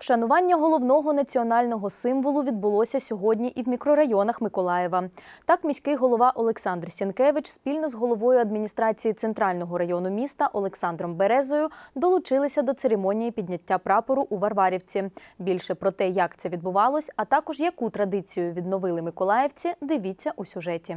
Вшанування головного національного символу відбулося сьогодні і в мікрорайонах Миколаєва. Так, міський голова Олександр Сінкевич спільно з головою адміністрації центрального району міста Олександром Березою долучилися до церемонії підняття прапору у Варварівці. Більше про те, як це відбувалось, а також яку традицію відновили миколаївці, дивіться у сюжеті.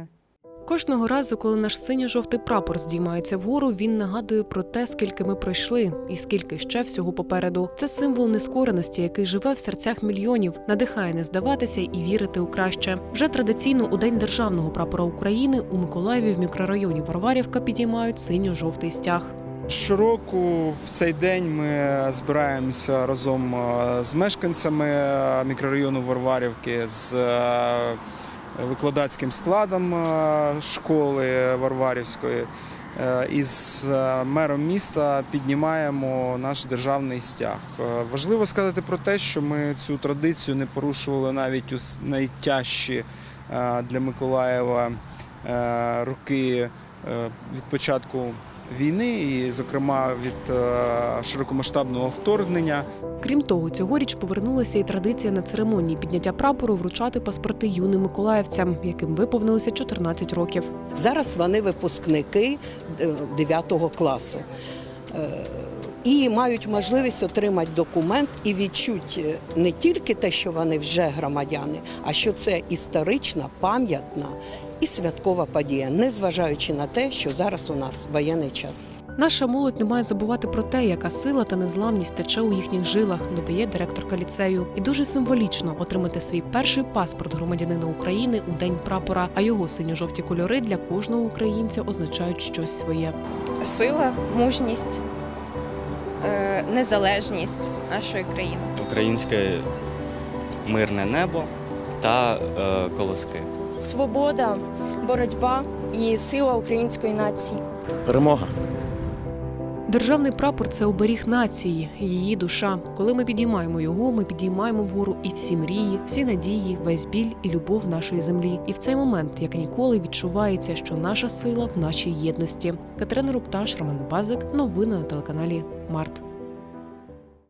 Кожного разу, коли наш синьо-жовтий прапор здіймається вгору, він нагадує про те, скільки ми пройшли, і скільки ще всього попереду. Це символ нескореності, який живе в серцях мільйонів, надихає не здаватися і вірити у краще. Вже традиційно у день державного прапора України у Миколаєві в мікрорайоні Варварівка підіймають синьо-жовтий стяг. Щороку в цей день ми збираємося разом е, з мешканцями е, мікрорайону Варварівки, з е, викладацьким складом е, школи Варварівської. е, І з е, мером міста піднімаємо наш державний стяг. Важливо сказати про те, що ми цю традицію не порушували навіть у найтяжчі для Миколаєва роки від початку війни, і, зокрема, від е, широкомасштабного вторгнення. Крім того, цьогоріч повернулася і традиція на церемонії підняття прапору вручати паспорти юним миколаївцям, яким виповнилося 14 років. Зараз вони випускники 9 класу. І мають можливість отримати документ і відчуть е, не тільки те, що вони вже громадяни, а що це історична, пам'ятна і святкова подія, незважаючи на те, що зараз у нас воєнний час. Наша молодь не має забувати про те, яка сила та незламність тече у їхніх жилах, додає директорка ліцею. І дуже символічно отримати свій перший паспорт громадянина України у день прапора, а його синьо-жовті кольори для кожного українця означають щось своє. сила, мужність, незалежність нашої країни. українське мирне небо та е, колоски. свобода, боротьба і сила української нації. Перемога. Державний прапор це оберіг нації, її душа. Коли ми підіймаємо його, ми підіймаємо вгору і всі мрії, всі надії, весь біль і любов нашої землі. І в цей момент, як ніколи, відчувається, що наша сила в нашій єдності. Катерина Рупташ, Роман Базик. Новини на телеканалі Март.